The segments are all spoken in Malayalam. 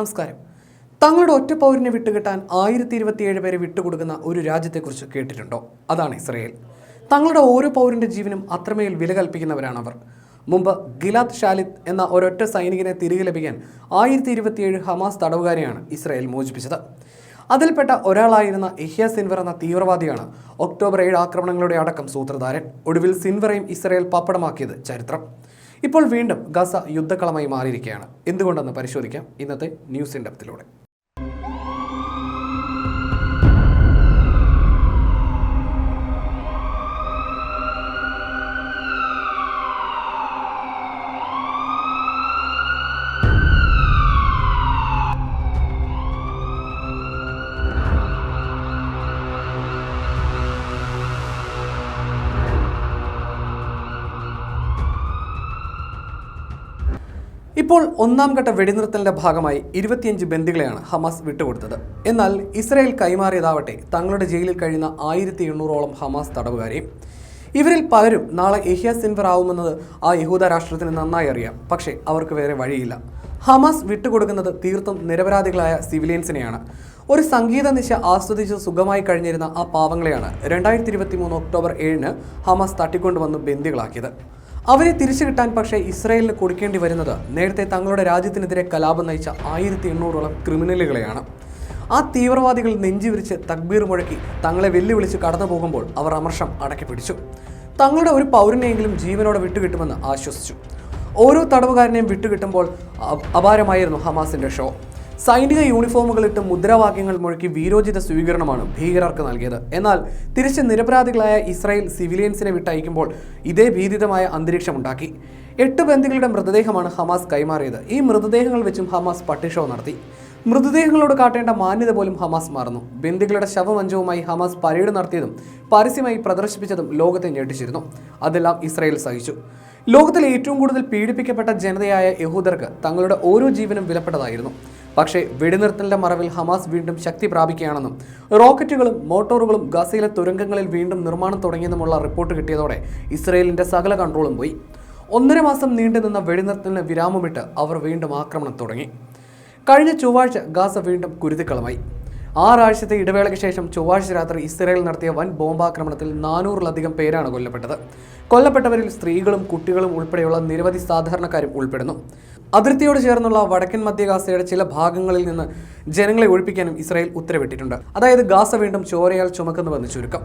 നമസ്കാരം. തങ്ങളുടെ ഒറ്റ പൗരനെ വിട്ടുകിട്ടാൻ ആയിരത്തി ഇരുപത്തിയേഴ് പേരെ വിട്ടുകൊടുക്കുന്ന ഒരു രാജ്യത്തെക്കുറിച്ച് കേട്ടിട്ടുണ്ടോ? അതാണ് ഇസ്രയേൽ. തങ്ങളുടെ ഓരോ പൗരന്റെ ജീവനും അത്രമേൽ വില കൽപ്പിക്കുന്നവരാണവർ. മുമ്പ് ഗിലാദ് ഷാലിദ് എന്ന ഒരൊറ്റ സൈനികനെ തിരികെ ലഭിക്കാൻ ആയിരത്തി ഇരുപത്തിയേഴ് ഹമാസ് തടവുകാരെയാണ് ഇസ്രയേൽ മോചിപ്പിച്ചത്. അതിൽപ്പെട്ട ഒരാളായിരുന്ന ഇഹ്യ സിൻവർ എന്ന തീവ്രവാദിയാണ് ഒക്ടോബർ ഏഴ് ആക്രമണങ്ങളുടെ അടക്കം സൂത്രധാരൻ. ഒടുവിൽ സിൻവറയും ഇസ്രയേൽ പപ്പടമാക്കിയത് ചരിത്രം. ഇപ്പോൾ വീണ്ടും ഗസ യുദ്ധക്കളമായി മാറിയിരിക്കുകയാണ്. എന്തുകൊണ്ടെന്ന് പരിശോധിക്കാം. ഇന്നത്തെ ന്യൂസ് ഇൻഡപ്തിലൂടെ ഇപ്പോൾ ഒന്നാം ഘട്ട വെടിനിർത്തലിന്റെ ഭാഗമായി ഇരുപത്തിയഞ്ച് ബന്ദികളെയാണ് ഹമാസ് വിട്ടുകൊടുത്തത്. എന്നാൽ ഇസ്രായേൽ കൈമാറിയതാവട്ടെ തങ്ങളുടെ ജയിലിൽ കഴിയുന്ന ആയിരത്തി എണ്ണൂറോളം ഹമാസ് തടവുകാരെയും ഇവരിൽ പലരും നാളെ എഹ്യ സിൻവർ ആവുമെന്നത് ആ യഹൂദ രാഷ്ട്രത്തിന് നന്നായി അറിയാം. പക്ഷേ അവർക്ക് വേറെ വഴിയില്ല. ഹമാസ് വിട്ടുകൊടുക്കുന്നത് തീർത്തും നിരപരാധികളായ സിവിലിയൻസിനെയാണ്. ഒരു സംഗീത നിശ ആസ്വദിച്ച് സുഖമായി കഴിഞ്ഞിരുന്ന ആ പാവങ്ങളെയാണ് രണ്ടായിരത്തി ഇരുപത്തി മൂന്ന് ഒക്ടോബർ ഏഴിന് ഹമാസ് തട്ടിക്കൊണ്ടുവന്ന് ബന്ദികളാക്കിയത്. അവരെ തിരിച്ചു കിട്ടാൻ പക്ഷേ ഇസ്രായേലിന് കൊടുക്കേണ്ടി വരുന്നത്. നേരത്തെ തങ്ങളുടെ രാജ്യത്തിനെതിരെ കലാപം നയിച്ച ആയിരത്തി എണ്ണൂറോളം ക്രിമിനലുകളെയാണ്. ആ തീവ്രവാദികൾ നെഞ്ചുവിരിച്ച് തക്ബീർ മുഴക്കി തങ്ങളെ വെല്ലുവിളിച്ച് കടന്നു പോകുമ്പോൾ അവർ അമർഷം അടക്കി പിടിച്ചു. തങ്ങളുടെ ഒരു പൗരനെയെങ്കിലും ജീവനോടെ വിട്ടുകിട്ടുമെന്ന് ആശ്വസിച്ചു. ഓരോ തടവുകാരനെയും വിട്ടുകിട്ടുമ്പോൾ അപാരമായിരുന്നു ഹമാസിന്റെ ഷോ. സൈനിക യൂണിഫോമുകളിട്ട് മുദ്രാവാക്യങ്ങൾ മുഴക്കി വീരോചിത സ്വീകരണമാണ് ഭീകരർക്ക് നൽകിയത്. എന്നാൽ തിരിച്ച് നിരപരാധികളായ ഇസ്രായേൽ സിവിലിയൻസിനെ വിട്ടയക്കുമ്പോൾ ഇതേ ഭീതിതമായ അന്തരീക്ഷമുണ്ടാക്കി എട്ട് ബന്ദികളുടെ മൃതദേഹമാണ് ഹമാസ് കൈമാറിയത്. ഈ മൃതദേഹങ്ങൾ വെച്ചും ഹമാസ് പട്ടിഷോ നടത്തി. മൃതദേഹങ്ങളോട് കാട്ടേണ്ട മാന്യത പോലും ഹമാസ് മറന്നു. ബന്ദികളുടെ ശവമഞ്ചവുമായി ഹമാസ് പരേഡ് നടത്തിയതും പരസ്യമായി പ്രദർശിപ്പിച്ചതും ലോകത്തെ ഞെട്ടിച്ചിരുന്നു. അതെല്ലാം ഇസ്രായേൽ സഹിച്ചു. ലോകത്തിലെ ഏറ്റവും കൂടുതൽ പീഡിപ്പിക്കപ്പെട്ട ജനതയായ യഹൂദർക്ക് തങ്ങളുടെ ഓരോ ജീവനും വിലപ്പെട്ടതായിരുന്നു. പക്ഷേ വെടിനിർത്തലിന്റെ മറവിൽ ഹമാസ് വീണ്ടും ശക്തി പ്രാപിക്കുകയാണെന്നും റോക്കറ്റുകളും മോട്ടോറുകളും ഗസയിലെ തുരങ്കങ്ങളിൽ വീണ്ടും നിർമ്മാണം തുടങ്ങിയെന്നുമുള്ള റിപ്പോർട്ട് കിട്ടിയതോടെ ഇസ്രയേലിന്റെ സകല കൺട്രോളും പോയി. ഒന്നര മാസം നീണ്ടുനിന്ന വെടിനിർത്തലിന് വിരാമമിട്ട് അവർ വീണ്ടും ആക്രമണം തുടങ്ങി. കഴിഞ്ഞ ചൊവ്വാഴ്ച ഗാസ വീണ്ടും കുരുതിക്കളമായി. ആറാഴ്ചത്തെ ഇടവേളയ്ക്ക് ശേഷം ചൊവ്വാഴ്ച രാത്രി ഇസ്രയേൽ നടത്തിയ വൻ ബോംബാക്രമണത്തിൽ നാനൂറിലധികം പേരാണ് കൊല്ലപ്പെട്ടത്. കൊല്ലപ്പെട്ടവരിൽ സ്ത്രീകളും കുട്ടികളും ഉൾപ്പെടെയുള്ള നിരവധി സാധാരണക്കാരും ഉൾപ്പെടുന്നു. അതിർത്തിയോട് ചേർന്നുള്ള വടക്കൻ മധ്യ ഗാസയുടെ ചില ഭാഗങ്ങളിൽ നിന്ന് ജനങ്ങളെ ഒഴിപ്പിക്കാനും ഇസ്രായേൽ ഉത്തരവിട്ടിട്ടുണ്ട്. അതായത് ഗാസ വീണ്ടും ചോരയാൽ ചുമക്കുന്നുവെന്ന് ചുരുക്കം.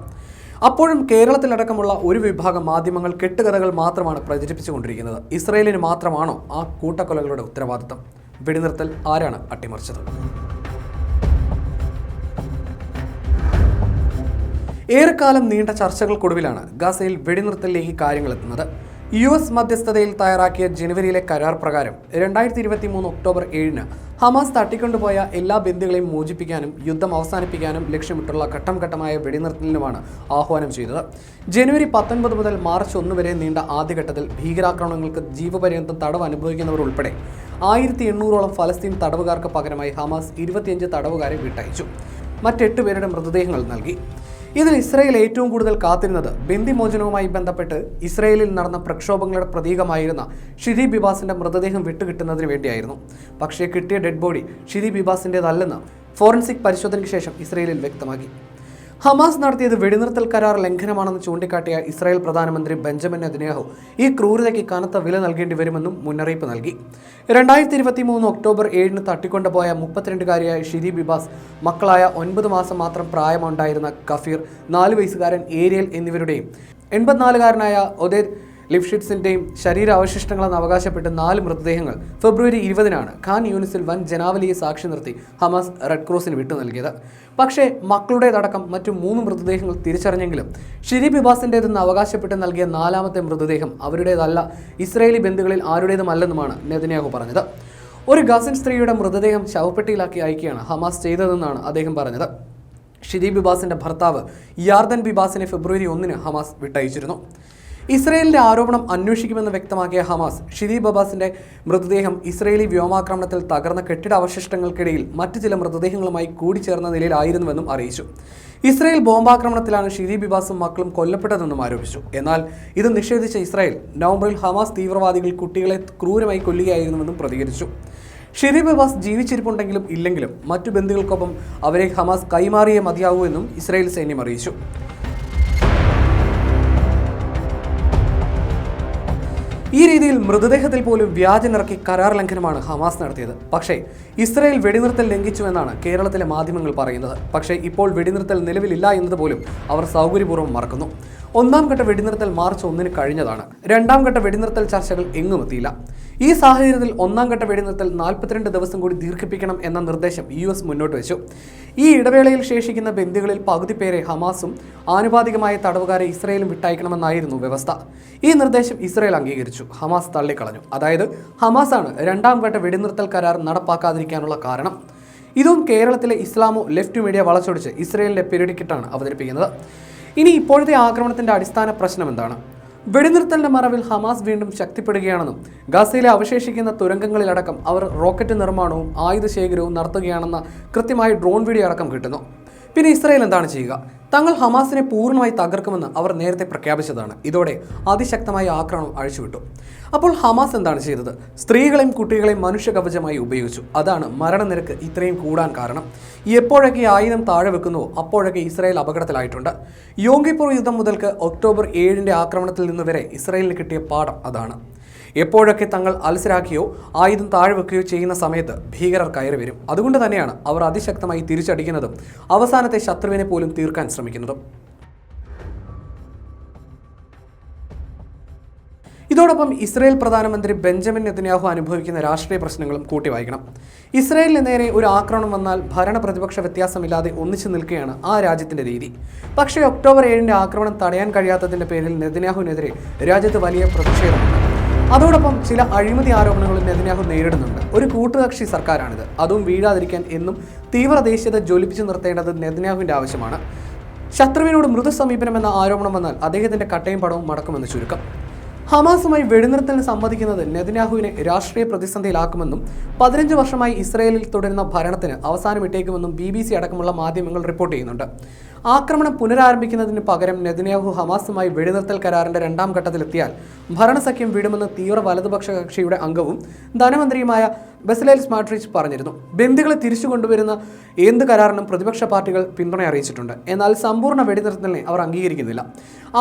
അപ്പോഴും കേരളത്തിലടക്കമുള്ള ഒരു വിഭാഗം മാധ്യമങ്ങൾ കെട്ടുകഥകൾ മാത്രമാണ് പ്രചരിപ്പിച്ചുകൊണ്ടിരിക്കുന്നത്. ഇസ്രായേലിന് മാത്രമാണോ ആ കൂട്ടക്കൊലകളുടെ ഉത്തരവാദിത്തം? വെടിനിർത്തൽ ആരാണ് അട്ടിമറിച്ചത്? ഏറെക്കാലം നീണ്ട ചർച്ചകൾക്കൊടുവിലാണ് ഗാസയിൽ വെടിനിർത്തലിലേക്ക് കാര്യങ്ങൾ എത്തുന്നത്. യു എസ് മധ്യസ്ഥതയിൽ തയ്യാറാക്കിയ ജനുവരിയിലെ കരാർ പ്രകാരം രണ്ടായിരത്തി ഇരുപത്തി മൂന്ന് ഒക്ടോബർ ഏഴിന് ഹമാസ് തട്ടിക്കൊണ്ടുപോയ എല്ലാ ബന്ദികളെയും മോചിപ്പിക്കാനും യുദ്ധം അവസാനിപ്പിക്കാനും ലക്ഷ്യമിട്ടുള്ള ഘട്ടം ഘട്ടമായ വെടിനിർത്തലിനുമാണ് ആഹ്വാനം ചെയ്തത്. ജനുവരി പത്തൊൻപത് മുതൽ മാർച്ച് ഒന്ന് വരെ നീണ്ട ആദ്യഘട്ടത്തിൽ ഭീകരാക്രമണങ്ങൾക്ക് ജീവപര്യന്തം തടവ് അനുഭവിക്കുന്നവർ ഉൾപ്പെടെ ആയിരത്തി എണ്ണൂറോളം ഫലസ്തീൻ തടവുകാർക്ക് പകരമായി ഹമാസ് ഇരുപത്തിയഞ്ച് തടവുകാരെ വിട്ടയച്ചു. മറ്റെട്ട് പേരുടെ മൃതദേഹങ്ങൾ നൽകി. ഇതിൽ ഇസ്രയേൽ ഏറ്റവും കൂടുതൽ കാത്തിരുന്നത് ബന്ദിമോചനവുമായി ബന്ധപ്പെട്ട് ഇസ്രയേലിൽ നടന്ന പ്രക്ഷോഭങ്ങളുടെ പ്രതീകമായിരുന്ന ഷിരി ബിബാസിന്റെ മൃതദേഹം വിട്ടുകിട്ടുന്നതിന് വേണ്ടിയായിരുന്നു. പക്ഷേ കിട്ടിയ ഡെഡ് ബോഡി ഷിരി ബിബാസിന്റെതല്ലെന്ന് ഫോറൻസിക് പരിശോധനയ്ക്ക് ശേഷം ഇസ്രയേലിൽ വ്യക്തമാക്കി. ഹമാസ് നടത്തിയത് വെടിനിർത്തൽ കരാർ ലംഘനമാണെന്ന് ചൂണ്ടിക്കാട്ടിയ ഇസ്രായേൽ പ്രധാനമന്ത്രി ബെഞ്ചമിൻ നെതന്യാഹു ഈ ക്രൂരതയ്ക്ക് കനത്ത വില നൽകേണ്ടി വരുമെന്നും മുന്നറിയിപ്പ് നൽകി. രണ്ടായിരത്തി ഇരുപത്തി മൂന്ന് ഒക്ടോബർ ഏഴിന് തട്ടിക്കൊണ്ടുപോയ മുപ്പത്തിരണ്ടുകാരിയായ ഷിരി ബിബാസ് മക്കളായ ഒൻപത് മാസം മാത്രം പ്രായമുണ്ടായിരുന്ന കഫീർ നാല് വയസ്സുകാരൻ ഏരിയൽ എന്നിവരുടെയും എൺപത്തിനാലുകാരനായ ഒതേദ് ലിപ്ഷിറ്റ്സിന്റെയും ശരീരാവശിഷ്ടങ്ങളെന്ന് അവകാശപ്പെട്ട് നാല് മൃതദേഹങ്ങൾ ഫെബ്രുവരി ഇരുപതിനാണ് ഖാൻ യൂണിസിൽ വൻ ജനാവലിയെ സാക്ഷി നിർത്തി ഹമാസ് റെഡ് ക്രോസിന് വിട്ടു നൽകിയത്. പക്ഷേ മക്കളുടേതടക്കം മറ്റു മൂന്ന് മൃതദേഹങ്ങൾ തിരിച്ചറിഞ്ഞെങ്കിലും ഷിരി ബിബാസിന്റെതെന്ന് അവകാശപ്പെട്ട് നൽകിയ നാലാമത്തെ മൃതദേഹം അവരുടേതല്ല ഇസ്രയേലി ബന്ധുക്കളിൽ ആരുടേതുമല്ലെന്നുമാണ് നെതന്യാഹു പറഞ്ഞത്. ഒരു ഗസൻ സ്ത്രീയുടെ മൃതദേഹം ശവപ്പെട്ടിയിലാക്കി അയക്കുകയാണ് ഹമാസ് ചെയ്തതെന്നാണ് അദ്ദേഹം പറഞ്ഞത്. ഷിരി ബിബാസിന്റെ ഭർത്താവ് യാർദൻ ബിബാസിനെ ഫെബ്രുവരി ഒന്നിന് ഹമാസ് വിട്ടയച്ചിരുന്നു. ഇസ്രയേലിന്റെ ആരോപണം അന്വേഷിക്കുമെന്ന് വ്യക്തമാക്കിയ ഹമാസ് ഷിരി ബബാസിന്റെ മൃതദേഹം ഇസ്രയേലി വ്യോമാക്രമണത്തിൽ തകർന്ന കെട്ടിട അവശിഷ്ടങ്ങൾക്കിടയിൽ മറ്റു ചില മൃതദേഹങ്ങളുമായി കൂടിച്ചേർന്ന നിലയിലായിരുന്നുവെന്നും അറിയിച്ചു. ഇസ്രയേൽ ബോംബാക്രമണത്തിലാണ് ഷിരി ബിബാസും മക്കളും കൊല്ലപ്പെട്ടതെന്നും ആരോപിച്ചു. എന്നാൽ ഇത് നിഷേധിച്ച ഇസ്രായേൽ നവംബറിൽ ഹമാസ് തീവ്രവാദികൾ കുട്ടികളെ ക്രൂരമായി കൊല്ലുകയായിരുന്നുവെന്നും പ്രതികരിച്ചു. ഷിരീബ് അബ്ബാസ് ജീവിച്ചിരിപ്പുണ്ടെങ്കിലും ഇല്ലെങ്കിലും മറ്റു ബന്ധുക്കൾക്കൊപ്പം അവരെ ഹമാസ് കൈമാറിയേ മതിയാവൂ എന്നും ഇസ്രായേൽ സൈന്യം അറിയിച്ചു. ഈ രീതിയിൽ മൃതദേഹത്തിൽ പോലും വ്യാജനിറക്കി കരാർ ലംഘനമാണ് ഹമാസ് നടത്തിയത്. പക്ഷേ ഇസ്രായേൽ വെടിനിർത്തൽ ലംഘിച്ചു എന്നാണ് കേരളത്തിലെ മാധ്യമങ്ങൾ പറയുന്നത്. പക്ഷേ ഇപ്പോൾ വെടിനിർത്തൽ നിലവിലില്ല എന്നത് പോലും അവർ സൗകര്യപൂർവം മറക്കുന്നു. ഒന്നാം ഘട്ട വെടിനിർത്തൽ മാർച്ച് ഒന്നിന് കഴിഞ്ഞതാണ്. രണ്ടാം ഘട്ട വെടിനിർത്തൽ ചർച്ചകൾ എങ്ങും എത്തിയില്ല. ഈ സാഹചര്യത്തിൽ ഒന്നാം ഘട്ട വെടിനിർത്തൽ നാൽപ്പത്തിരണ്ട് ദിവസം കൂടി ദീർഘിപ്പിക്കണം എന്ന നിർദ്ദേശം യു എസ് മുന്നോട്ട് വെച്ചു. ഈ ഇടവേളയിൽ ശേഷിക്കുന്ന ബന്ദികളിൽ പകുതി പേരെ ഹമാസും ആനുപാതികമായ തടവുകാരെ ഇസ്രയേലും വിട്ടയക്കണമെന്നായിരുന്നു വ്യവസ്ഥ. ഈ നിർദ്ദേശം ഇസ്രയേൽ അംഗീകരിച്ചു. ഹമാസ് തള്ളിക്കളഞ്ഞു. അതായത് ഹമാസാണ് രണ്ടാം ഘട്ട വെടിനിർത്തൽ കരാർ നടപ്പാക്കാതിരിക്കാനുള്ള കാരണം. ഇതും കേരളത്തിലെ ഇസ്ലാമോ ലെഫ്റ്റ് മീഡിയ വളച്ചൊടിച്ച് ഇസ്രയേലിന്റെ പിരിടിക്കിട്ടാണ് അവതരിപ്പിക്കുന്നത്. ഇനി ഇപ്പോഴത്തെ ആക്രമണത്തിന്റെ അടിസ്ഥാന പ്രശ്നം എന്താണ്? വെടിനിർത്തലിന്റെ മറവിൽ ഹമാസ് വീണ്ടും ശക്തിപ്പെടുകയാണെന്നും ഗാസയിലെ അവശേഷിക്കുന്ന തുരങ്കങ്ങളിലടക്കം അവർ റോക്കറ്റ് നിർമ്മാണവും ആയുധ ശേഖരവും നടത്തുകയാണെന്ന കൃത്യമായ ഡ്രോൺ വീഡിയോ അടക്കം കിട്ടുന്നു. പിന്നെ ഇസ്രായേൽ എന്താണ് ചെയ്യുക? തങ്ങൾ ഹമാസിനെ പൂർണമായി തകർക്കുമെന്ന് അവർ നേരത്തെ പ്രഖ്യാപിച്ചതാണ്. ഇതോടെ അതിശക്തമായ ആക്രമണം അഴിച്ചുവിട്ടു. അപ്പോൾ ഹമാസ് എന്താണ് ചെയ്തത്? സ്ത്രീകളെയും കുട്ടികളെയും മനുഷ്യകവചമായി ഉപയോഗിച്ചു. അതാണ് മരണനിരക്ക് ഇത്രയും കൂടാൻ കാരണം. എപ്പോഴൊക്കെ ആയുധം താഴെ വെക്കുന്നുവോ അപ്പോഴൊക്കെ ഇസ്രായേൽ അപകടത്തിലായിട്ടുണ്ട്. യോങ്കിപ്പൂർ യുദ്ധം മുതൽക്ക് ഒക്ടോബർ ഏഴിന്റെ ആക്രമണത്തിൽ നിന്ന് വരെ ഇസ്രായേലിന് കിട്ടിയ പാഠം അതാണ്. എപ്പോഴൊക്കെ തങ്ങൾ അലസരാക്കിയോ ആയുധം താഴെ വെക്കുകയോ ചെയ്യുന്ന സമയത്ത് ഭീകരർ കയറി വരും. അതുകൊണ്ട് തന്നെയാണ് അവർ അതിശക്തമായി തിരിച്ചടിക്കുന്നതും അവസാനത്തെ ശത്രുവിനെ പോലും തീർക്കാൻ ശ്രമിക്കുന്നതും. ഇതോടൊപ്പം ഇസ്രായേൽ പ്രധാനമന്ത്രി ബെഞ്ചമിൻ നെതന്യാഹു അനുഭവിക്കുന്ന രാഷ്ട്രീയ പ്രശ്നങ്ങളും കൂട്ടി വായിക്കണം ഇസ്രായേലിന് നേരെ ഒരു ആക്രമണം വന്നാൽ ഭരണ പ്രതിപക്ഷ വ്യത്യാസമില്ലാതെ ഒന്നിച്ചു നിൽക്കുകയാണ് ആ രാജ്യത്തിന്റെ രീതി. പക്ഷേ ഒക്ടോബർ ഏഴിന്റെ ആക്രമണം തടയാൻ കഴിയാത്തതിന്റെ പേരിൽ നെതന്യാഹുവിനെതിരെ രാജ്യത്ത് വലിയ പ്രതിഷേധമുണ്ട്. അതോടൊപ്പം ചില അഴിമതി ആരോപണങ്ങളും നെതന്യാഹു നേരിടുന്നുണ്ട്. ഒരു കൂട്ടുകക്ഷി സർക്കാരാണിത്. അതും വീഴാതിരിക്കാൻ എന്നും തീവ്ര ദേശീയത ജ്വലിപ്പിച്ചു നിർത്തേണ്ടത് നെതന്യാഹുവിന്റെ ആവശ്യമാണ്. ശത്രുവിനോട് മൃദു സമീപനം എന്ന ആരോപണം വന്നാൽ അദ്ദേഹത്തിന്റെ കട്ടയും പടവും മടക്കുമെന്ന് ചുരുക്കം. ഹമാസുമായി വെടിനിർത്തലിന് സമ്മതിക്കുന്നത് നെതന്യാഹുവിനെ രാഷ്ട്രീയ പ്രതിസന്ധിയിലാക്കുമെന്നും പതിനഞ്ച് വർഷമായി ഇസ്രയേലിൽ തുടരുന്ന ഭരണത്തിന് അവസാനമിട്ടേക്കുമെന്നും ബി ബി സി അടക്കമുള്ള മാധ്യമങ്ങൾ റിപ്പോർട്ട് ചെയ്യുന്നുണ്ട്. ആക്രമണം പുനരാരംഭിക്കുന്നതിന് പകരം നെതന്യാഹു ഹമാസുമായി വെടിനിർത്തൽ കരാറിന്റെ രണ്ടാം ഘട്ടത്തിലെത്തിയാൽ ഭരണസഖ്യം വിടുമെന്ന് തീവ്ര വലതുപക്ഷ കക്ഷിയുടെ അംഗവും ധനമന്ത്രിയുമായ ബെസലേൽ സ്മാട്രിച്ച് പറഞ്ഞിരുന്നു. ബന്ദികളെ തിരിച്ചു കൊണ്ടുവരുന്ന എന്ത് കരാറിനും പ്രതിപക്ഷ പാർട്ടികൾ പിന്തുണ അറിയിച്ചിട്ടുണ്ട്. എന്നാൽ സമ്പൂർണ വെടിനിർത്തലിനെ അവർ അംഗീകരിക്കുന്നില്ല.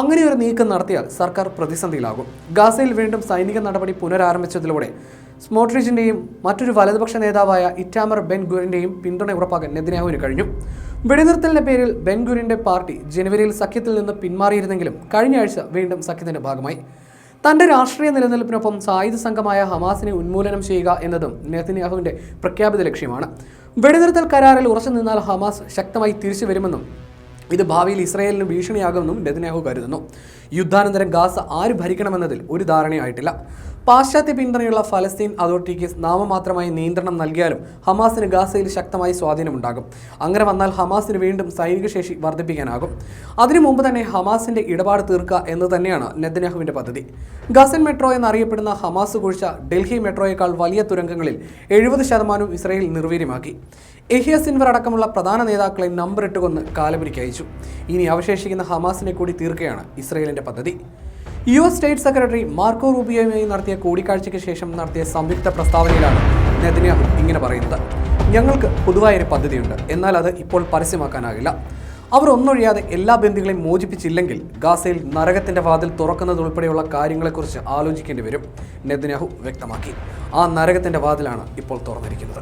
അങ്ങനെ ഒരു നീക്കം നടത്തിയാൽ സർക്കാർ പ്രതിസന്ധിയിലാകും. ഗാസയിൽ വീണ്ടും സൈനിക നടപടി പുനരാരംഭിച്ചതിലൂടെ സ്മോട്രിച്ചിന്റെയും മറ്റൊരു വലതുപക്ഷ നേതാവായ ഇറ്റാമർ ബെൻ ഗുരിന്റെയും പിന്തുണ ഉറപ്പാക്കാൻ നെതിനാഹുവിന് കഴിഞ്ഞു. വെടിനിർത്തലിന്റെ പേരിൽ ബെൻഗുരിന്റെ പാർട്ടി ജനുവരിയിൽ സഖ്യത്തിൽ നിന്ന് പിന്മാറിയിരുന്നെങ്കിലും കഴിഞ്ഞ ആഴ്ച വീണ്ടും സഖ്യത്തിന്റെ ഭാഗമായി. തന്റെ രാഷ്ട്രീയ നിലനിൽപ്പിനൊപ്പം സായുധ സംഘമായ ഹമാസിനെ ഉന്മൂലനം ചെയ്യുക എന്നതും നെതന്യാഹുവിന്റെ പ്രഖ്യാപിത ലക്ഷ്യമാണ്. വെടിനിർത്തൽ കരാറിൽ ഉറച്ചു നിന്നാൽ ഹമാസ് ശക്തമായി തിരിച്ചു വരുമെന്നും ഇത് ഭാവിയിൽ ഇസ്രായേലിന് ഭീഷണിയാകുമെന്നും നെതന്യാഹു കരുതുന്നു. യുദ്ധാനന്തരം ഗാസ ആര് ഭരിക്കണമെന്നതിൽ ഒരു ധാരണയായിട്ടില്ല. പാശ്ചാത്യ പിന്തുണയുള്ള ഫലസ്തീൻ അതോറിറ്റിക്ക് നാമമാത്രമായി നിയന്ത്രണം നൽകിയാലും ഹമാസിന് ഗാസയിൽ ശക്തമായ സ്വാധീനമുണ്ടാകും. അങ്ങനെ വന്നാൽ ഹമാസിന് വീണ്ടും സൈനിക ശേഷി വർദ്ധിപ്പിക്കാനാകും. അതിനു മുമ്പ് തന്നെ ഹമാസിന്റെ ഇടപാട് തീർക്കുക എന്ന് തന്നെയാണ് നെതന്യാഹുവിന്റെ പദ്ധതി. ഗസൻ മെട്രോ എന്നറിയപ്പെടുന്ന ഹമാസ് കുഴിച്ച ഡൽഹി മെട്രോയേക്കാൾ വലിയ തുരങ്കങ്ങളിൽ എഴുപത് ശതമാനവും ഇസ്രയേൽ നിർവീര്യമാക്കി. എഹിയ സിൻവർ അടക്കമുള്ള പ്രധാന നേതാക്കളെ നമ്പർ ഇട്ടുകൊന്ന് കാലപുരിക്ക് അയച്ചു ഇനി അവശേഷിക്കുന്ന ഹമാസിനെ കൂടി തീർക്കുകയാണ് ഇസ്രയേലിന്റെ പദ്ധതി. U S state secretary Marco റൂബിയോയുമായി നടത്തിയ കൂടിക്കാഴ്ചയ്ക്ക് ശേഷം നടത്തിയ സംയുക്ത പ്രസ്താവനയിലാണ് നെതന്യാഹു ഇങ്ങനെ പറയുന്നത്. ഞങ്ങൾക്ക് പൊതുവായൊരു പദ്ധതിയുണ്ട്. എന്നാൽ അത് ഇപ്പോൾ പരസ്യമാക്കാനാകില്ല. അവർ ഒന്നൊഴിയാതെ എല്ലാ ബന്ധികളെയും മോചിപ്പിച്ചില്ലെങ്കിൽ ഗാസയിൽ നരകത്തിന്റെ വാതിൽ തുറക്കുന്നതുൾപ്പെടെയുള്ള കാര്യങ്ങളെക്കുറിച്ച് ആലോചിക്കേണ്ടി വരും നെതന്യാഹു വ്യക്തമാക്കി. ആ നരകത്തിന്റെ വാതിലാണ് ഇപ്പോൾ തുറന്നിരിക്കുന്നത്.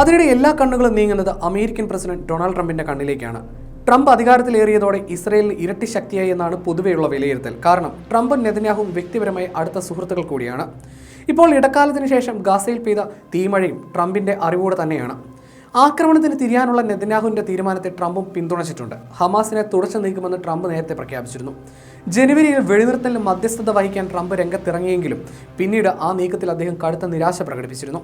അതിനിടെ എല്ലാ കണ്ണുകളും നീങ്ങുന്നത് അമേരിക്കൻ പ്രസിഡന്റ് ഡൊണാൾഡ് ട്രംപിന്റെ കണ്ണിലേക്കാണ്. ട്രംപ് അധികാരത്തിലേറിയതോടെ ഇസ്രയേലിന് ഇരട്ടി ശക്തിയായി എന്നാണ് പൊതുവെയുള്ള വിലയിരുത്തൽ. കാരണം ട്രംപും നെതന്യാഹുവും വ്യക്തിപരമായി അടുത്ത സുഹൃത്തുക്കൾ കൂടിയാണ്. ഇപ്പോൾ ഇടക്കാലത്തിന് ശേഷം ഗാസയിൽ പെയ്ത തീമഴയും ട്രംപിന്റെ അറിവോടെ തന്നെയാണ്. ആക്രമണത്തിന് തിരിയാനുള്ള നെതന്യാഹുവിന്റെ തീരുമാനത്തെ ട്രംപും പിന്തുണച്ചിട്ടുണ്ട്. ഹമാസിനെ തുടച്ചു നീക്കുമെന്ന് ട്രംപ് നേരത്തെ പ്രഖ്യാപിച്ചിരുന്നു. ജനുവരിയിൽ വെടിനിർത്തലിന് മധ്യസ്ഥത വഹിക്കാൻ ട്രംപ് രംഗത്തിറങ്ങിയെങ്കിലും പിന്നീട് ആ നീക്കത്തിൽ അദ്ദേഹം കടുത്ത നിരാശ പ്രകടിപ്പിച്ചിരുന്നു.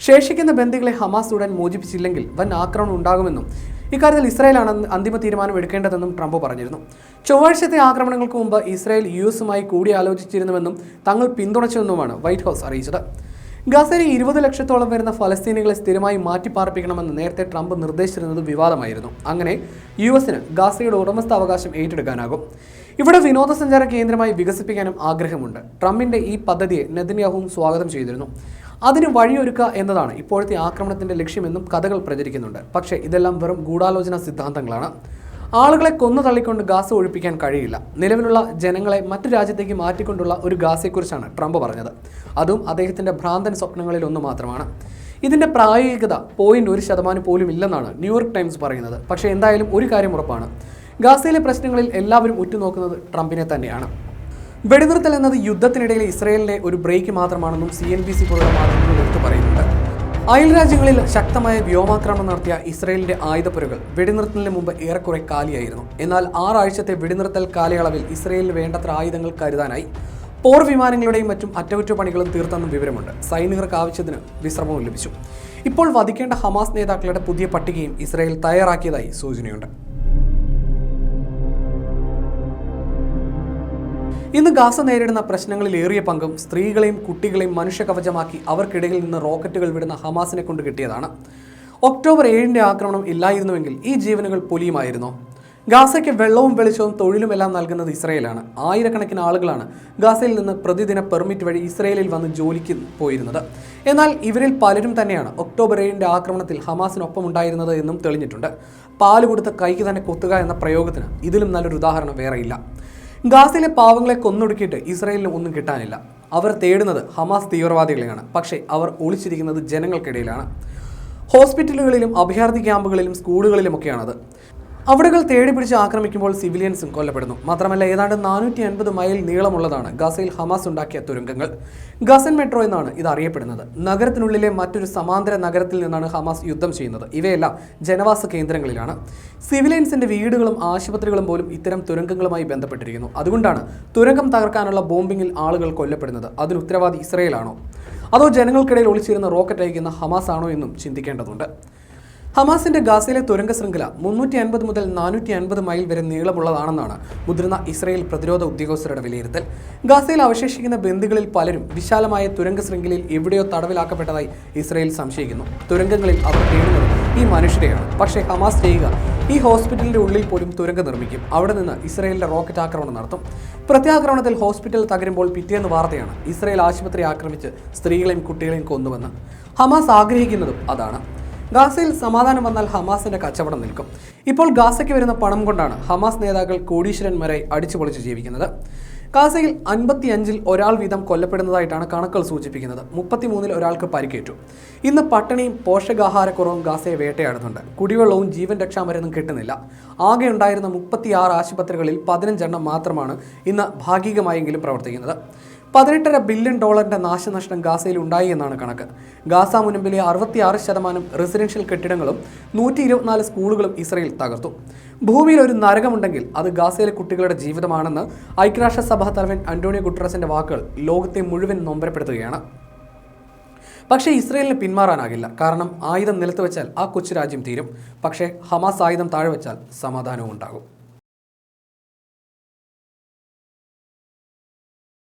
ശേഷിക്കുന്ന ബന്ധികളെ ഹമാസ് ഉടൻ മോചിപ്പിച്ചില്ലെങ്കിൽ വൻ ആക്രമണം ഉണ്ടാകുമെന്നും ഇക്കാര്യത്തിൽ ഇസ്രായേലാണ് അന്തിമ തീരുമാനം എടുക്കേണ്ടതെന്നും ട്രംപ് പറഞ്ഞിരുന്നു. ചൊവ്വാഴ്ചത്തെ ആക്രമണങ്ങൾക്ക് മുമ്പ് ഇസ്രായേൽ യു എസുമായി കൂടിയാലോചിച്ചിരുന്നുവെന്നും തങ്ങൾ പിന്തുണച്ചുവെന്നുമാണ് വൈറ്റ് ഹൗസ് അറിയിച്ചത്. ഗാസയിലെ ഇരുപത് ലക്ഷത്തോളം വരുന്ന ഫലസ്തീനികളെ സ്ഥിരമായി മാറ്റിപ്പാർപ്പിക്കണമെന്ന് നേരത്തെ ട്രംപ് നിർദ്ദേശിച്ചിരുന്നത് വിവാദമായിരുന്നു. അങ്ങനെ യു എസിന് ഗാസയുടെ ഉടമസ്ഥാവകാശം ഏറ്റെടുക്കാനാകും. ഇവിടെ വിനോദസഞ്ചാര കേന്ദ്രമായി വികസിപ്പിക്കാനും ആഗ്രഹമുണ്ട്. ട്രംപിന്റെ ഈ പദ്ധതിയെ നെതിന്യാഹുവും സ്വാഗതം ചെയ്തിരുന്നു. അതിന് വഴിയൊരുക്കുക എന്നതാണ് ഇപ്പോഴത്തെ ആക്രമണത്തിന്റെ ലക്ഷ്യമെന്നും കഥകൾ പ്രചരിക്കുന്നുണ്ട്. പക്ഷേ ഇതെല്ലാം വെറും ഗൂഢാലോചന സിദ്ധാന്തങ്ങളാണ്. ആളുകളെ കൊന്നു തള്ളിക്കൊണ്ട് ഗാസ ഒഴിപ്പിക്കാൻ കഴിയില്ല. നിലവിലുള്ള ജനങ്ങളെ മറ്റു രാജ്യത്തേക്ക് മാറ്റിക്കൊണ്ടുള്ള ഒരു ഗാസയെക്കുറിച്ചാണ് ട്രംപ് പറഞ്ഞത്. അതും അദ്ദേഹത്തിന്റെ ഭ്രാന്തൻ സ്വപ്നങ്ങളിൽ ഒന്ന് മാത്രമാണ്. ഇതിന്റെ പ്രായോഗികത പോയിന്റ് ഒരു ശതമാനം പോലും ഇല്ലെന്നാണ് ന്യൂയോർക്ക് ടൈംസ് പറയുന്നത്. പക്ഷേ എന്തായാലും ഒരു കാര്യം ഉറപ്പാണ്. ഗാസയിലെ പ്രശ്നങ്ങളിൽ എല്ലാവരും ഉറ്റുനോക്കുന്നത് ട്രംപിനെ തന്നെയാണ്. വെടിനിർത്തൽ എന്നത് യുദ്ധത്തിനിടയിലെ ഇസ്രയേലിന്റെ ഒരു ബ്രേക്ക് മാത്രമാണെന്നും സി എൻ ബി സി പോലുള്ള മാധ്യമങ്ങൾ എടുത്തു പറയുന്നുണ്ട്. അയൽ രാജ്യങ്ങളിൽ ശക്തമായ വ്യോമാക്രമണം നടത്തിയ ഇസ്രയേലിന്റെ ആയുധപ്പുരകൾ വെടിനിർത്തലിന് മുമ്പ് ഏറെക്കുറെ കാലിയായിരുന്നു. എന്നാൽ ആറാഴ്ചത്തെ വെടിനിർത്തൽ കാലയളവിൽ ഇസ്രയേലിന് വേണ്ടത്ര ആയുധങ്ങൾ കരുതാനായി പോർ വിമാനങ്ങളുടെയും മറ്റും അറ്റകുറ്റപ്പണികളും തീർത്തെന്നും വിവരമുണ്ട്. സൈനികർക്ക് ആവശ്യത്തിന് വിശ്രമവും ലഭിച്ചു. ഇപ്പോൾ വധിക്കേണ്ട ഹമാസ് നേതാക്കളുടെ പുതിയ പട്ടികയും ഇസ്രയേൽ തയ്യാറാക്കിയതായി സൂചനയുണ്ട്. ഇന്ന് ഗാസ നേരിടുന്ന പ്രശ്നങ്ങളിൽ ഏറിയ പങ്കും സ്ത്രീകളെയും കുട്ടികളെയും മനുഷ്യകവചമാക്കി അവർക്കിടയിൽ നിന്ന് റോക്കറ്റുകൾ വിടുന്ന ഹമാസിനെ കൊണ്ട് കിട്ടിയതാണ്. ഒക്ടോബർ ഏഴിന്റെ ആക്രമണം ഇല്ലായിരുന്നുവെങ്കിൽ ഈ ജീവനുകൾ പൊലിയുമായിരുന്നോ. ഗാസയ്ക്ക് വെള്ളവും വെളിച്ചവും തൊഴിലുമെല്ലാം നൽകുന്നത് ഇസ്രയേലാണ്. ആയിരക്കണക്കിന് ആളുകളാണ് ഗാസയിൽ നിന്ന് പ്രതിദിന പെർമിറ്റ് വഴി ഇസ്രയേലിൽ വന്ന് ജോലിക്ക് പോയിരുന്നത്. എന്നാൽ ഇവരിൽ പലരും തന്നെയാണ് ഒക്ടോബർ ഏഴിന്റെ ആക്രമണത്തിൽ ഹമാസിനൊപ്പം ഉണ്ടായിരുന്നത് എന്നും തെളിഞ്ഞിട്ടുണ്ട്. പാൽ കൊടുത്ത കൈക്ക് തന്നെ കൊത്തുക എന്ന പ്രയോഗത്തിന് ഇതിലും നല്ലൊരു ഉദാഹരണം വേറെയില്ല. ഗാസയിലെ പാവങ്ങളെ കൊന്നൊടുക്കിയിട്ട് ഇസ്രായേലിന് ഒന്നും കിട്ടാനില്ല. അവർ തേടുന്നത് ഹമാസ് തീവ്രവാദികളെയാണ്. പക്ഷേ അവർ ഒളിച്ചിരിക്കുന്നത് ജനങ്ങൾക്കിടയിലാണ്. ഹോസ്പിറ്റലുകളിലും അഭയാർത്ഥി ക്യാമ്പുകളിലും സ്കൂളുകളിലുമൊക്കെയാണത്. അവിടെകൾ തേടി പിടിച്ച് ആക്രമിക്കുമ്പോൾ സിവിലിയൻസും കൊല്ലപ്പെടുന്നു. മാത്രമല്ല ഏതാണ്ട് നാനൂറ്റി അൻപത് മൈൽ നീളമുള്ളതാണ് ഗസയിൽ ഹമാസ് ഉണ്ടാക്കിയ തുരങ്കങ്ങൾ. ഗസൻ മെട്രോ എന്നാണ് ഇത് അറിയപ്പെടുന്നത്. നഗരത്തിനുള്ളിലെ മറ്റൊരു സമാന്തര നഗരത്തിൽ നിന്നാണ് ഹമാസ് യുദ്ധം ചെയ്യുന്നത്. ഇവയെല്ലാം ജനവാസ കേന്ദ്രങ്ങളിലാണ്. സിവിലിയൻസിന്റെ വീടുകളും ആശുപത്രികളും പോലും ഇത്തരം തുരങ്കങ്ങളുമായി ബന്ധപ്പെട്ടിരിക്കുന്നു. അതുകൊണ്ടാണ് തുരങ്കം തകർക്കാനുള്ള ബോംബിങ്ങിൽ ആളുകൾ കൊല്ലപ്പെടുന്നത്. അതിന് ഉത്തരവാദി ഇസ്രയേലാണോ? അതോ ജനങ്ങൾക്കിടയിൽ ഒളിച്ചിരുന്ന റോക്കറ്റ് അയക്കുന്ന ഹമാസ് ആണോ എന്നും ചിന്തിക്കേണ്ടതുണ്ട്. ഹമാസിന്റെ ഗാസയിലെ തുരങ്ക ശൃംഖല മുന്നൂറ്റി അൻപത് മുതൽ നാനൂറ്റി അൻപത് മൈൽ വരെ നീളമുള്ളതാണെന്നാണ് മുതിർന്ന ഇസ്രയേൽ പ്രതിരോധ ഉദ്യോഗസ്ഥരുടെ വിലയിരുത്തൽ. ഗാസയിൽ അവശേഷിക്കുന്ന ബന്ധുക്കളിൽ പലരും വിശാലമായ തുരങ്ക ശൃംഖലയിൽ എവിടെയോ തടവിലാക്കപ്പെട്ടതായി ഇസ്രയേൽ സംശയിക്കുന്നു. തുരങ്കങ്ങളിൽ അവർ തേടുന്നത് ഈ മനുഷ്യരെയാണ്. പക്ഷേ ഹമാസ് ചെയ്യുക ഈ ഹോസ്പിറ്റലിന്റെ ഉള്ളിൽ പോലും തുരങ്ക നിർമ്മിക്കും. അവിടെ നിന്ന് ഇസ്രയേലിന്റെ റോക്കറ്റ് ആക്രമണം നടത്തും. പ്രത്യാക്രമണത്തിൽ ഹോസ്പിറ്റൽ തകരുമ്പോൾ പിറ്റേന്ന് വാർത്തയാണ് ഇസ്രയേൽ ആശുപത്രി ആക്രമിച്ച് സ്ത്രീകളെയും കുട്ടികളെയും കൊന്നുവെന്ന്. ഹമാസ് ആഗ്രഹിക്കുന്നതും അതാണ്. ഗാസയിൽ സമാധാനം വന്നാൽ ഹമാസിന്റെ കച്ചവടം നിൽക്കും. ഇപ്പോൾ ഗാസയ്ക്ക് വരുന്ന പണം കൊണ്ടാണ് ഹമാസ് നേതാക്കൾ കോടീശ്വരന്മാരായി അടിച്ചുപൊളിച്ച് ജീവിക്കുന്നത്. ഗാസയിൽ അൻപത്തിയഞ്ചിൽ ഒരാൾ വീതം കൊല്ലപ്പെടുന്നതായിട്ടാണ് കണക്കുകൾ സൂചിപ്പിക്കുന്നത്. മുപ്പത്തിമൂന്നിൽ ഒരാൾക്ക് പരിക്കേറ്റു. ഇന്ന് പട്ടിണിയും പോഷകാഹാരക്കുറവും ഗാസയെ വേട്ടയാടുന്നുണ്ട്. കുടിവെള്ളവും ജീവൻ രക്ഷാമരുന്നും കിട്ടുന്നില്ല. ആകെ ഉണ്ടായിരുന്ന മുപ്പത്തിയാറ് ആശുപത്രികളിൽ പതിനഞ്ചെണ്ണം മാത്രമാണ് ഇന്ന് ഭാഗികമായെങ്കിലും പ്രവർത്തിക്കുന്നത്. പതിനെട്ടര ബില്യൺ ഡോളറിന്റെ നാശനഷ്ടം ഗാസയിൽ ഉണ്ടായി എന്നാണ് കണക്ക്. ഗാസ മുനമ്പിലെ അറുപത്തിയാറ് ശതമാനം റെസിഡൻഷ്യൽ കെട്ടിടങ്ങളും നൂറ്റി ഇരുപത്തിനാല് സ്കൂളുകളും ഇസ്രയേൽ തകർത്തു. ഭൂമിയിൽ ഒരു നരകമുണ്ടെങ്കിൽ അത് ഗാസയിലെ കുട്ടികളുടെ ജീവിതമാണെന്ന് ഐക്യരാഷ്ട്രസഭാ തലവൻ അന്റോണിയോ ഗുട്ടറസിന്റെ വാക്കുകൾ ലോകത്തെ മുഴുവൻ നൊമ്പരപ്പെടുത്തുകയാണ്. പക്ഷേ ഇസ്രയേലിന് പിന്മാറാനാകില്ല. കാരണം ആയുധം നിലത്ത് വെച്ചാൽ ആ കൊച്ചു രാജ്യം തീരും. പക്ഷേ ഹമാസ് ആയുധം താഴെ വെച്ചാൽ സമാധാനവും ഉണ്ടാകും.